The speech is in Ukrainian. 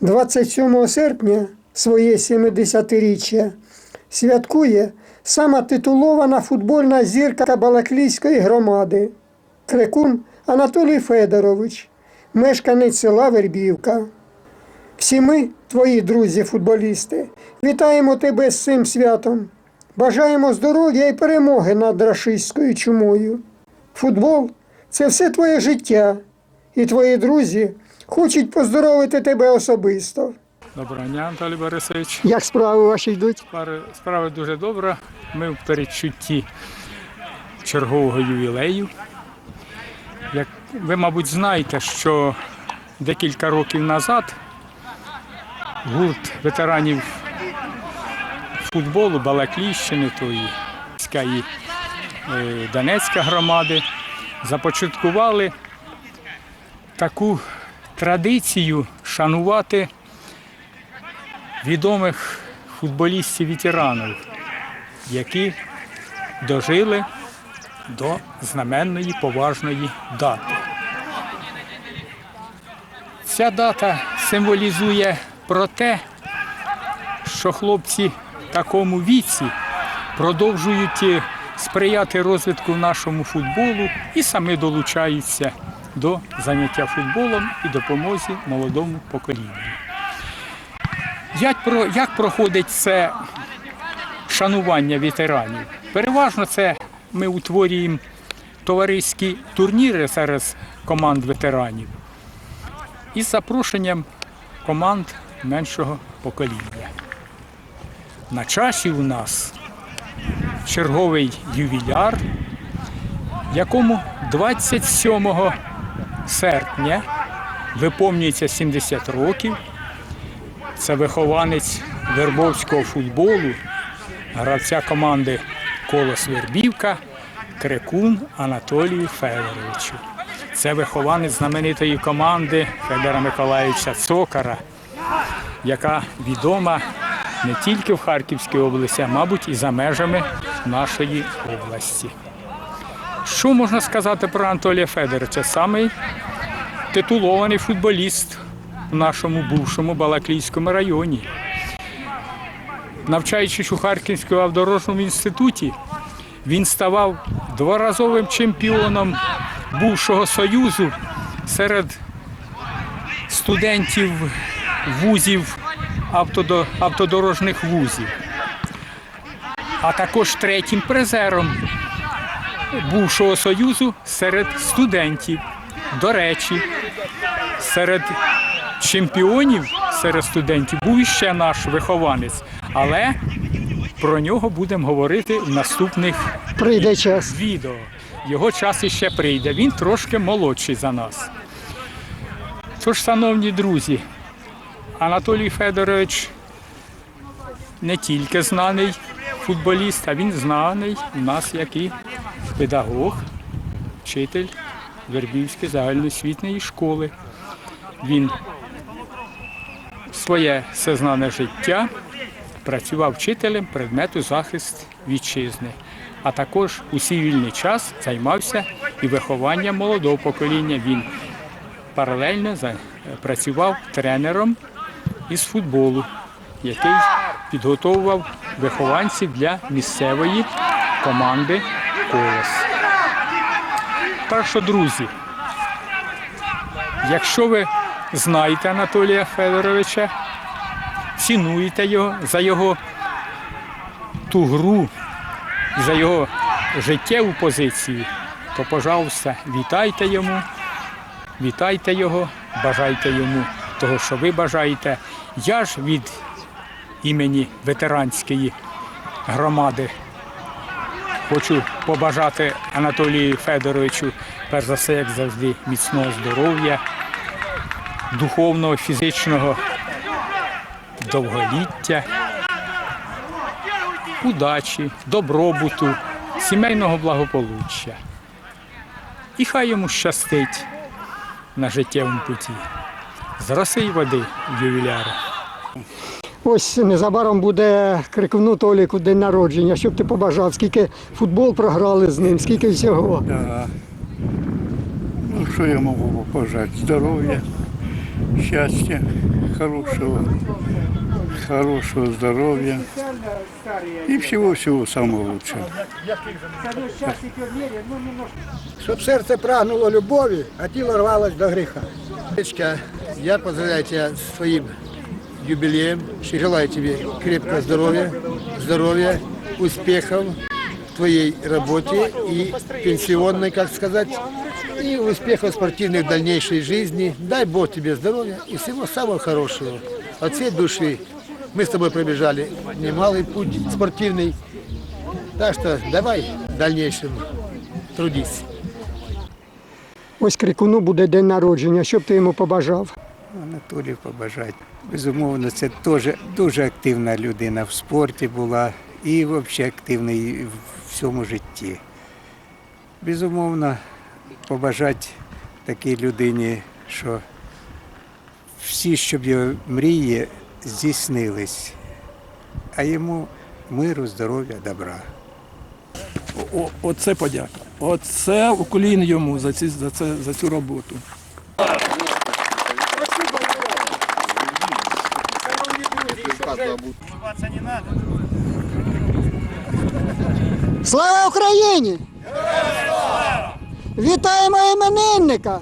27 серпня своє 70-річчя святкує сама титулована футбольна зірка Балаклійської громади Крикун Анатолій Федорович, мешканець села Вербівка. Всі ми, твої друзі-футболісти, вітаємо тебе з цим святом. Бажаємо здоров'я і перемоги над рашистською чумою. Футбол це все твоє життя, і твої друзі хочуть поздоровити тебе особисто. Доброго дня, Анатолій Борисович. Як справи ваші йдуть? Справи- дуже добра. Ми в передчутті чергового ювілею. Як ви, мабуть, знаєте, що декілька років назад гурт ветеранів футболу Балакліщини, тої і е, Донецька громади започаткували таку традицію шанувати відомих футболістів-ветеранів, які дожили до знаменної поважної дати. Ця дата символізує про те, що хлопці в такому віці продовжують сприяти розвитку нашому футболу і самі долучаються до заняття футболом і допомозі молодому поколінню. Як, про, як проходить це шанування ветеранів? Переважно це ми утворюємо товариські турніри серед команд ветеранів із запрошенням команд меншого покоління. На часі у нас черговий ювіляр, якому 27 серпня виповнюється 70 років. Це вихованець вербовського футболу, гравця команди Колос Вербівка Крикун Анатолію Федоровичу. Це вихованець знаменитої команди Федора Миколаївича Цокара, яка відома не тільки в Харківській області, а мабуть і за межами нашої області. Що можна сказати про Анатолія Федоровича? Самий титулований футболіст в нашому бувшому Балаклійському районі. Навчаючись у Харківському автодорожному інституті, він ставав дворазовим чемпіоном бувшого союзу серед студентів вузів автодорожних вузів, а також третім призером бувшого союзу серед студентів. До речі, серед чемпіонів серед студентів був іще наш вихованець, але про нього будемо говорити в наступних Прийде час. відео. Його час іще прийде. Він трошки молодший за нас. Тож, шановні друзі, Анатолій Федорович не тільки знаний футболіст, а він знаний у нас як і педагог, вчитель Вербівської загальноосвітньої школи. Він своє всезнане життя працював вчителем предмету захист вітчизни, а також усій вільний час займався і вихованням молодого покоління. Він паралельно працював тренером із футболу, який підготовував вихованців для місцевої команди Колос. Так що, друзі, якщо ви знаєте Анатолія Федоровича, цінуєте його за його ту гру, за його життєву позицію, то, пожалуйста, вітайте йому, вітайте його, бажайте йому того, що ви бажаєте. Я ж від імені ветеранської громади хочу побажати Анатолію Федоровичу, перш за все, як завжди, міцного здоров'я, духовного, фізичного довголіття, удачі, добробуту, сімейного благополуччя. І хай йому щастить на життєвому путі. З роси й води ювіляри. Ось незабаром буде крикуну Толіку день народження, щоб ти побажав, скільки футбол програли з ним, скільки всього. Да. Ну, що я можу побажати? Здоров'я, щастя, хорошего, хорошего здоровья и всего-всего самого лучшего. Щоб серце прагнуло любові, а тіло рвалось до гріха. Я поздравляю тебя с твоим юбилеем. Желаю тебе крепкого здоровья, здоровья, успехов в твоей работе и пенсионной, как сказать, и успехов спортивных дальнейшей жизни. Дай Бог тебе здоровья и всего самого хорошего. От всей души. Мы с тобой пробежали немалый путь спортивный. Так что давай в дальнейшем трудись. Ось крикуну буде день народження. Що б ти йому побажав? Анатолію побажати. Безумовно, це теж дуже активна людина в спорті була і взагалі активний в всьому житті. Безумовно, побажати такій людині, що всі, щоб його мрії здійснились, а йому миру, здоров'я, добра. О, оце подяка. Оце уклін йому за, ці, за, це, за цю роботу. Слава Україні! Вітаємо іменинника!